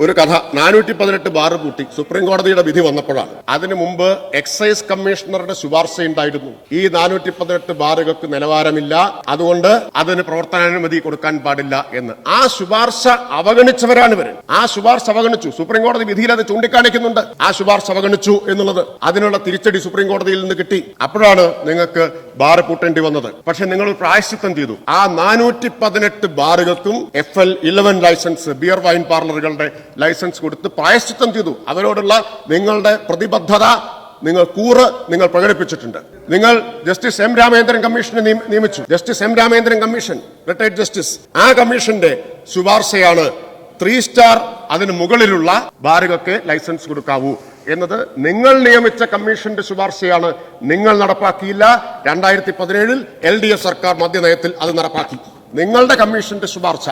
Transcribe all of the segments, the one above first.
ഒരു കഥ. നാനൂറ്റി പതിനെട്ട് ബാറ് പൂട്ടി. സുപ്രീം കോടതിയുടെ വിധി വന്നപ്പോഴാണ്. അതിനു മുമ്പ് എക്സൈസ് കമ്മീഷണറുടെ ശുപാർശ ഉണ്ടായിരുന്നു. ഈ നാനൂറ്റി പതിനെട്ട് ബാറുകൾക്ക് നിലവാരമില്ല. അതുകൊണ്ട് അതിന് പ്രവർത്തനാനുമതി കൊടുക്കാൻ പാടില്ല എന്ന്. ആ ശുപാർശ അവഗണിച്ചവരാണ് ഇവർ ആ ശുപാർശ അവഗണിച്ചു. സുപ്രീം കോടതി വിധിയിൽ അത് ചൂണ്ടിക്കാണിക്കുന്നുണ്ട്. ആ ശുപാർശ അവഗണിച്ചു എന്നുള്ളത് അതിനുള്ള തിരിച്ചടി സുപ്രീം കോടതിയിൽ നിന്ന് കിട്ടി. അപ്പോഴാണ് നിങ്ങൾക്ക് ബാർ പൂട്ടേണ്ടി വന്നത്. പക്ഷെ നിങ്ങൾ പ്രായശ്ചിത്തം ചെയ്തു. ആ നാനൂറ്റി പതിനെട്ട് ബാറുകൾക്കും F L eleven licence beer wine പാർലറുകളുടെ licence കൊടുത്ത് പ്രായശ്ചിത്തം ചെയ്തു. അവരോടുള്ള നിങ്ങളുടെ പ്രതിബദ്ധത നിങ്ങൾ കൂറ് നിങ്ങൾ പ്രകടിപ്പിച്ചിട്ടുണ്ട്. നിങ്ങൾ ജസ്റ്റിസ് എം രാമേന്ദ്രൻ കമ്മീഷനെ നിയമിച്ചു. Justice M Ramendran commission retired justice. ആ കമ്മീഷന്റെ ശുപാർശയാണ് ത്രീ സ്റ്റാർ അതിന് മുകളിലുള്ള ബാറുകൾക്ക് ലൈസൻസ് കൊടുക്കാവൂ എന്നത് നിങ്ങൾ നിയമിച്ച കമ്മീഷന്റെ ശുപാർശയാണ് നിങ്ങൾ നടപ്പാക്കിയില്ല. രണ്ടായിരത്തി പതിനേഴിൽ എൽ ഡി എഫ് സർക്കാർ മദ്യനയത്തിൽ അത് നടപ്പാക്കി. നിങ്ങളുടെ കമ്മീഷന്റെ ശുപാർശ.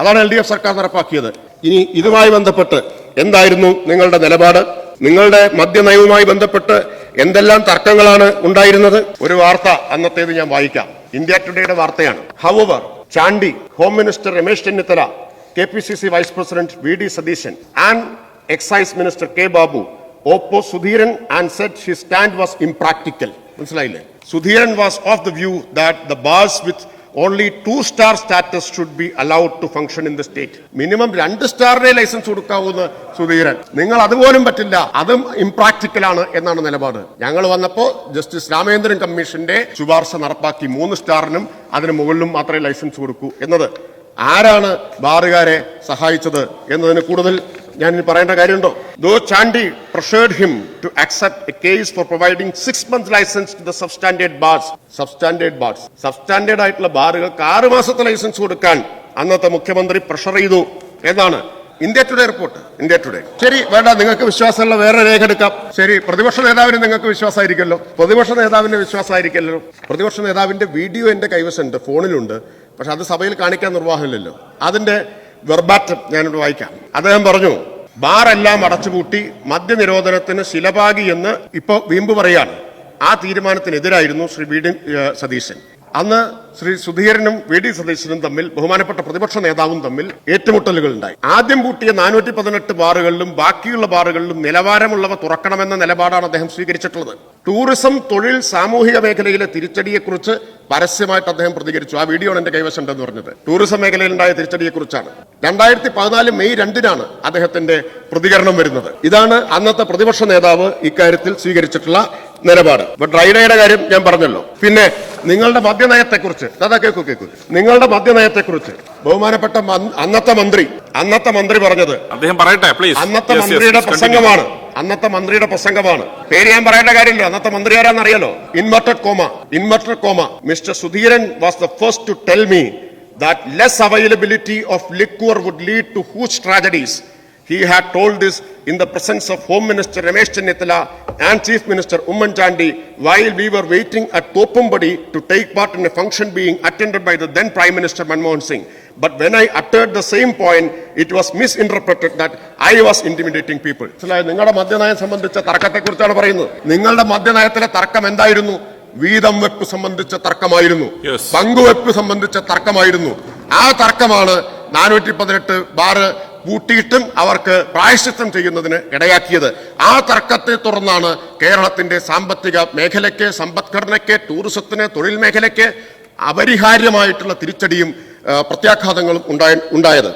അതാണ് എൽ ഡി എഫ് സർക്കാർ നടപ്പാക്കിയത്. ഇനി ഇതുമായി ബന്ധപ്പെട്ട് എന്തായിരുന്നു നിങ്ങളുടെ നിലപാട്? നിങ്ങളുടെ മദ്യനയവുമായി ബന്ധപ്പെട്ട് എന്തെല്ലാം തർക്കങ്ങളാണ് ഉണ്ടായിരുന്നത്? ഒരു വാർത്ത അന്നത്തേത് ഞാൻ വായിക്കാം. ഇന്ത്യ ടുഡേയുടെ വാർത്തയാണ്. Hour Chandy home minister Ramesh Chennithala K P C C vice president V D Satheesan and excise minister K Babu Oppo Sudheeran and set he stand was impractical മനസ്സിലായില്ലേ? Sudheeran was of the view that the bars with only two star status should be allowed to function in the state minimum രണ്ട് സ്റ്റാറിനെ licence കൊടുക്കാവൂന്ന് Sudheeran. നിങ്ങൾ അതുപോലും പറ്റില്ല. അതും impractical ആണ് എന്നാണ് നിലപാട്. ഞങ്ങൾ വന്നപ്പോ ജസ്റ്റിസ് രാമേന്ദ്രൻ കമ്മീഷന്റെ ശുപാർശ നടപ്പാക്കി മൂന്ന് സ്റ്റാറിനും അതിന് മുകളിലും മാത്രമേ ലൈസൻസ് കൊടുക്കൂ എന്നത്. ആരാണ് ബാറുകാരെ സഹായിച്ചത് എന്നതിന് കൂടുതൽ ഞാൻ ഇനി പറയേണ്ട കാര്യമുണ്ടോ? Though Chandy pressured him to accept a case for providing six month licence to the substandard bars substandard bars substandard ആയിട്ടുള്ള ബാറുകൾക്ക് ആറ് മാസത്തെ ലൈസൻസ് കൊടുക്കാൻ അന്നത്തെ മുഖ്യമന്ത്രി പ്രഷർ ചെയ്തു. എന്നാണ് India Today report India Today ശരി വേണ്ട നിങ്ങൾക്ക് വിശ്വാസമുള്ള വേറെ രേഖ എടുക്കാം. ശരി പ്രതിപക്ഷ നേതാവിന് നിങ്ങൾക്ക് വിശ്വാസമായിരിക്കല്ലോ പ്രതിപക്ഷ നേതാവിന് വിശ്വാസമായിരിക്കല്ലോ പ്രതിപക്ഷ നേതാവിന്റെ വീഡിയോ എന്റെ കൈവശമുണ്ട് ഫോണിലുണ്ട്. പക്ഷെ അത് സഭയിൽ കാണിക്കാൻ നിർവാഹമില്ലല്ലോ. അതിന്റെ വെർബാറ്റം ഞാനിവിടെ വായിക്കാം. അദ്ദേഹം പറഞ്ഞു ബാറെല്ലാം അടച്ചുപൂട്ടി മദ്യനിരോധനത്തിന് ശിലപാകി എന്ന് ഇപ്പോ വീമ്പ് പറയാണ്. ആ തീരുമാനത്തിനെതിരായിരുന്നു ശ്രീ വി സതീശൻ. അന്ന് ശ്രീ സുധീരനും വി ഡി സതീശനും തമ്മിൽ ബഹുമാനപ്പെട്ട പ്രതിപക്ഷ നേതാവും തമ്മിൽ ഏറ്റുമുട്ടലുകൾ ഉണ്ടായി ആദ്യം പൂട്ടിയ നാനൂറ്റി പതിനെട്ട് ബാറുകളിലും ബാക്കിയുള്ള ബാറുകളിലും നിലവാരമുള്ളവ തുറക്കണമെന്ന നിലപാടാണ് അദ്ദേഹം സ്വീകരിച്ചിട്ടുള്ളത്. ടൂറിസം തൊഴിൽ സാമൂഹിക മേഖലയിലെ തിരിച്ചടിയെക്കുറിച്ച് പരസ്യമായിട്ട് അദ്ദേഹം പ്രതികരിച്ചു. ആ വീഡിയോ ആണ് എന്റെ കൈവശം ഉണ്ടെന്ന് പറഞ്ഞത്. ടൂറിസം മേഖലയിലുണ്ടായ തിരിച്ചടിയെക്കുറിച്ചാണ്. രണ്ടായിരത്തി പതിനാല് മെയ് രണ്ടിനാണ് അദ്ദേഹത്തിന്റെ പ്രതികരണം വരുന്നത്. ഇതാണ് അന്നത്തെ പ്രതിപക്ഷ നേതാവ് ഇക്കാര്യത്തിൽ സ്വീകരിച്ചിട്ടുള്ള നിലപാട്. ഇപ്പൊ ഡ്രൈഡയുടെ കാര്യം ഞാൻ പറഞ്ഞല്ലോ. പിന്നെ നിങ്ങളുടെ മദ്യനയത്തെക്കുറിച്ച് അതാ കേൾക്കൂ കേൾക്കൂ നിങ്ങളുടെ മദ്യനയത്തെക്കുറിച്ച് ബഹുമാനപ്പെട്ട അന്നത്തെ മന്ത്രി അന്നത്തെ മന്ത്രി പറഞ്ഞത് അദ്ദേഹം പറയട്ടെ പ്ലീസ് അന്നത്തെ മന്ത്രിയുടെ പ്രസംഗമാണ്. അന്നത്തെ മന്ത്രിയുടെ പ്രസംഗമാണ്. പേര് ഞാൻ പറയേണ്ട കാര്യമില്ല. അന്നത്തെ മന്ത്രി ആരാന്നറിയാലോ inverted comma inverted comma mister Sudheeran was the first to tell me that less availability of liquor would lead to huge tragedies He had told this in the presence of Home Minister Ramesh Chennitala and Chief Minister Umman Chandi while we were waiting at Topumbadi to take part in a function being attended by the then Prime Minister Manmohan Singh. But when I uttered the same point, it was misinterpreted that I was intimidating people. മനസ്സിലായോ? നിങ്ങളുടെ മദ്യനയം സംബന്ധിച്ച തർക്കത്തെക്കുറിച്ചാണ് പറയുന്നത് നിങ്ങളുടെ മദ്യനയത്തിലെ തർക്കം എന്തായിരുന്നു വീതം വെപ്പ് സംബന്ധിച്ച തർക്കമായിരുന്നു Yes. പങ്കുവെപ്പ് സംബന്ധിച്ച തർക്കമായിരുന്നു ആ തർക്കമാണ് നാനൂറ്റി പതിനെട്ട് ബാറ് പൂട്ടിയിട്ടും അവർക്ക് പ്രായശ്ചിത്തം ചെയ്യുന്നതിന് ഇടയാക്കിയത്. ആ തർക്കത്തെ തുടർന്നാണ് കേരളത്തിന്റെ സാമ്പത്തിക മേഖലയ്ക്ക് സമ്പദ്ഘടനയ്ക്ക് ടൂറിസത്തിന് തൊഴിൽ മേഖലയ്ക്ക് അപരിഹാര്യമായിട്ടുള്ള തിരിച്ചടിയും പ്രത്യാഘാതങ്ങളും ഉണ്ടായ ഉണ്ടായത്.